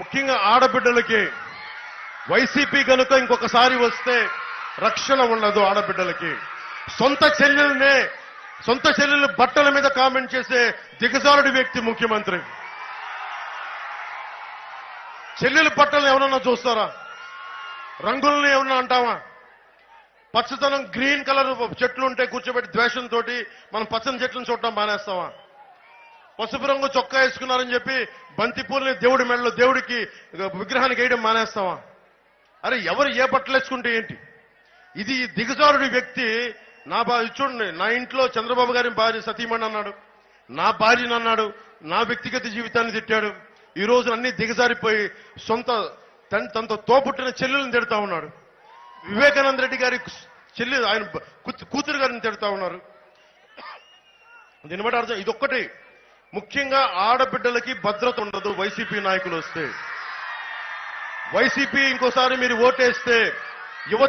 ముఖ్యంగా ఆడబిడ్డలకి వైసీపీ కనుక ఇంకొకసారి వస్తే రక్షణ ఉండదు ఆడబిడ్డలకి. సొంత చెల్లెల్నే సొంత చెల్లెలు బట్టల మీద కామెంట్ చేసే దిగజారుడి వ్యక్తి ముఖ్యమంత్రి. చెల్లెలు బట్టలు ఎవరన్నా చూస్తారా? రంగుల్ని ఏమన్నా అంటావా? పచ్చదనం గ్రీన్ కలర్ చెట్లు ఉంటే కూర్చోబెట్టి ద్వేషంతో మనం పచ్చని చెట్లను చూడటం మానేస్తామా పసుపు రంగు చొక్కా వేసుకున్నారని చెప్పి బంతిపూలని దేవుడి మెడలో దేవుడికి విగ్రహానికి వేయడం మానేస్తావా? అరే ఎవరు ఏ బట్టలు వేసుకుంటే ఏంటి? ఇది దిగజారుడి వ్యక్తి నా భార్య చూడండి నా ఇంట్లో చంద్రబాబు గారి భార్య సతీమణి అన్నాడు. నా భార్యను అన్నాడు నా వ్యక్తిగత జీవితాన్ని తిట్టాడు. ఈ రోజు అన్ని దిగజారిపోయి సొంత తన తనతో తోపుట్టిన చెల్లెలను తిడతా ఉన్నాడు. వివేకానంద రెడ్డి గారి చెల్లి ఆయన కూతు- కూతురు గారిని తిడతా ఉన్నారు. దీన్ని బట్టి అర్థం ఇదొక్కటి ముఖ్యంగా ఆడబిడ్డలకి భద్రత ఉండదు వైసీపీ నాయకులు వస్తే. వైసీపీ ఇంకోసారి మీరు ఓటేస్తే యువత